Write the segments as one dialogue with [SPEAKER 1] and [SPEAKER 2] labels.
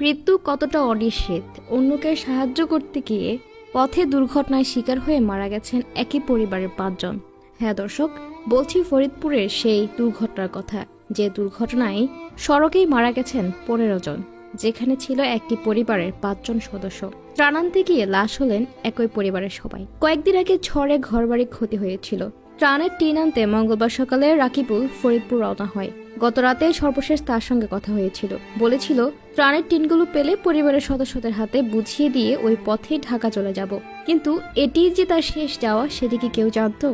[SPEAKER 1] মৃত্যু কতটা অনিশ্চিত? অন্যকে সাহায্য করতে গিয়ে পথে দুর্ঘটনায় শিকার হয়ে মারা গেছেন একই পরিবারের পাঁচজন। হ্যাঁ দর্শক, বলছি ফরিদপুরের সেই দুর্ঘটনার কথা। যে দুর্ঘটনায় সড়কেই মারা গেছেন পনেরো জন, যেখানে ছিল একটি পরিবারের পাঁচজন সদস্য। ত্রাণ আনতে গিয়ে লাশ হলেন একই পরিবারের সবাই। কয়েকদিন আগে ঝড়ে ঘরবাড়ি ক্ষতি হয়েছিল। ত্রাণের টিন আনতে মঙ্গলবার সকালে রাকিবুল ফরিদপুর রওনা হয়। গত রাতে সর্বশেষ তার সঙ্গে কথা হয়েছিল। বলেছিল ত্রাণের টিনগুলো পেলে পরিবারের সদস্যদের হাতে বুঝিয়ে দিয়ে ওই পথেই ঢাকা চলে যাব। কিন্তু এটি যে তার শেষ যাওয়া, সেটি কি কেউ জানতো?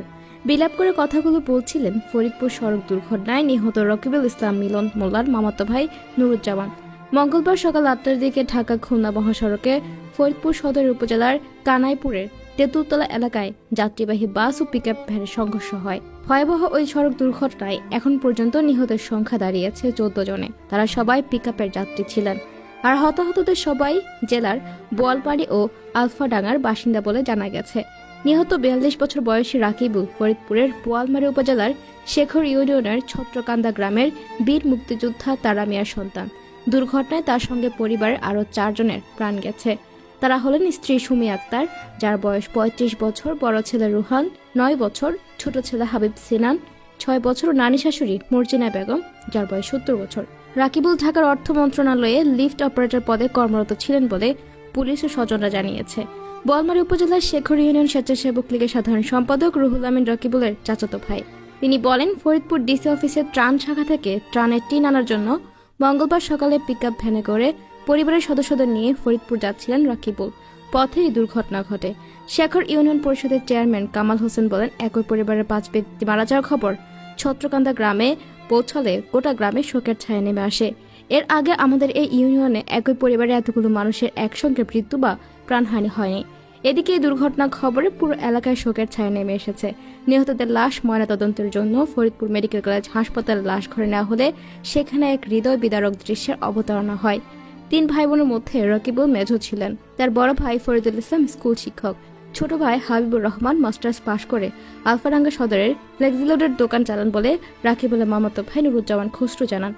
[SPEAKER 1] বিলাপ করে কথাগুলো বলছিলেন ফরিদপুর সড়ক দুর্ঘটনায় নিহত রকিবুল ইসলাম মিলন মোল্লার মামাতো ভাই নুরুজ্জামান। মঙ্গলবার সকাল আটটার দিকে ঢাকা খুলনা মহাসড়কে ফরিদপুর সদর উপজেলার কানাইপুরের তেঁতুলতলা এলাকায় যাত্রীবাহী বাস ও পিকআপ ভ্যানের সংঘর্ষ হয়। ভয়াবহ ওই সড়ক দুর্ঘটনায় এখন পর্যন্ত নিহতের সংখ্যা দাঁড়িয়েছে চোদ্দ জনে। তারা সবাই পিকআপের যাত্রী ছিলেন। আর হতাহতদের সবাই জেলার বোয়ালপাড়ি ও আলফাডাঙ্গার বাসিন্দা বলে জানা গেছে। নিহত বিয়াল্লিশ বছর বয়সী রাকিবুল ফরিদপুরের বোয়ালমারি উপজেলার শেখর ইউনিয়নের ছত্রকান্দা গ্রামের বীর মুক্তিযোদ্ধা তারা মিয়ার সন্তান। দুর্ঘটনায় তার সঙ্গে পরিবারের আরও চারজনের প্রাণ গেছে। তারা হলেন স্ত্রী সুমি আক্তার, যার বয়স পঁয়ত্রিশ বছর, বড় ছেলে রুহান, নয় বছর, ছোট ছেলে হাবিব সিনান, ছয় বছর নানি শাশুড়ি মর্জিনা বেগম, যার বয়স সত্তর বছর। রাকিবুল ঢাকার অর্থ মন্ত্রণালয়ে লিফট অপারেটর পদে কর্মরত ছিলেন বলে পুলিশ ও স্বজনরা জানিয়েছে। বলমারী উপজেলার শেখর ইউনিয়ন স্বেচ্ছাসেবক লীগের সাধারণ সম্পাদক রুহুল আমিন রকিবুলের চাচাতো ভাই। তিনি বলেন, ফরিদপুর ডিসি অফিসের ত্রাণ শাখা থেকে ত্রাণের টিন আনার জন্য মঙ্গলবার সকালে পিকআপ ভ্যানে করে পরিবারের সদস্যদের নিয়ে ফরিদপুর যাচ্ছিলেন রাকিবুল। পথে এই দুর্ঘটনা ঘটে। শেখর ইউনিয়ন পরিষদের চেয়ারম্যান কামাল হোসেন বলেন, একই পরিবারের পাঁচ ব্যক্তি মারা যাওয়ার খবর। ছত্রকান্দা গ্রামে পৌঁছলে গোটা গ্রামে শোকের ছায়া নেমে আসে। এর আগে আমাদের এই ইউনিয়নে একই পরিবারে এতগুলো মানুষের একসঙ্গে মৃত্যু বা প্রাণহানি হয়নি। এদিকে এই দুর্ঘটনা খবরে পুরো এলাকায় শোকের ছায়া নেমে এসেছে। নিহতদের লাশ ময়নাতদন্তের জন্য ফরিদপুর মেডিকেল কলেজ হাসপাতালে লাশ ঘরে নেওয়া হলে সেখানে এক হৃদয় বিদারক দৃশ্যের অবতারণা হয়। তিন ভাই বোনের মধ্যে রকিবুল মেজো ছিলেন। তার বড় ভাই ফরিদুল ইসলাম স্কুল শিক্ষক। ছোট ভাই হাবিবুর রহমান মাস্টার্স পাশ করে আলফাডাঙ্গা সদরের ফ্লেক্সিলোডের দোকান চালান বলে রাকিবুলের মামাতো ভাই নুরুজ্জামান খসরু জানান।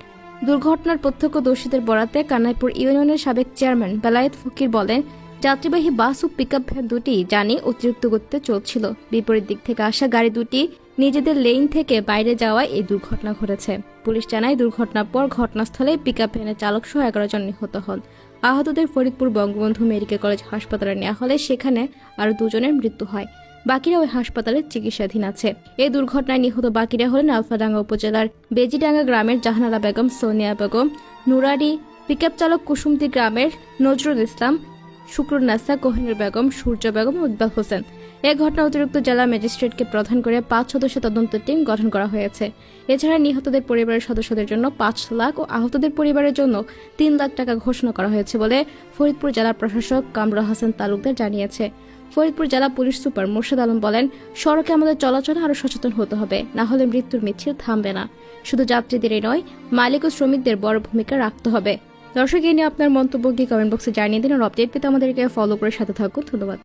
[SPEAKER 1] দুর্ঘটনার প্রত্যক্ষ প্রত্যক্ষদর্শীদের বরাতে কানাইপুর ইউনিয়নের সাবেক চেয়ারম্যান বেলায়েত ফকির বলেন, যাত্রীবাহী বাস ও পিকআপ ভ্যান দুটি জানি অতিরিক্ত গতিতে চলছিল। বিপরীত দিক থেকে আসা গাড়ি দুটি নিজেদের লেন থেকে বাইরে যাওয়ায় এই দুর্ঘটনা ঘটেছে। পুলিশ জানায়, দুর্ঘটনার পর ঘটনাস্থলে পিকআপ ভ্যানের চালক সহ এগারো জন নিহত হন। আহতদের ফরিদপুর বঙ্গবন্ধু মেডিকেল কলেজ হাসপাতালে নেওয়া হলে সেখানে আরও দুজনের মৃত্যু হয়। বাকিরা ওই হাসপাতালে চিকিৎসাধীন আছে। এই দুর্ঘটনায় নিহত বাকিরা হলেন আলফাডাঙ্গা উপজেলার বেজিডাঙ্গা গ্রামের জাহানারা বেগম, সোনিয়া বেগম, নুরারি পিকআপ চালক কুসুমতি গ্রামের নজরুল ইসলাম শুক্রনাসা কোহিনুর বেগম, সূর্য বেগম ও ইকবাল হোসেন। এ ঘটনা অতিরিক্ত জেলা ম্যাজিস্ট্রেটকে প্রধান করে পাঁচ সদস্য তদন্ত টিম গঠন করা হয়েছে। এছাড়া নিহতদের পরিবারের সদস্যদের জন্য পাঁচ লাখ ও আহতদের পরিবারের জন্য তিন লাখ টাকা ঘোষণা করা হয়েছে বলে ফরিদপুর জেলা প্রশাসক কামরুল হাসান তালুকদার জানিয়েছে। ফরিদপুর জেলা পুলিশ সুপার মোর্শেদ আলম বলেন, সড়কে আমাদের চলাচলে আরও সচেতন হতে হবে, না হলে মৃত্যুর মিছিল থামবে না। শুধু যাত্রীদেরই নয়, মালিক ও শ্রমিকদের বড় ভূমিকা রাখতে হবে। দর্শক, এই নিয়ে আপনার মন্তব্য কি কমেন্ট বক্সে জানিয়ে দিন। আর আপডেট পেতে আমাদেরকে ফলো করে সাথে থাকুন। ধন্যবাদ।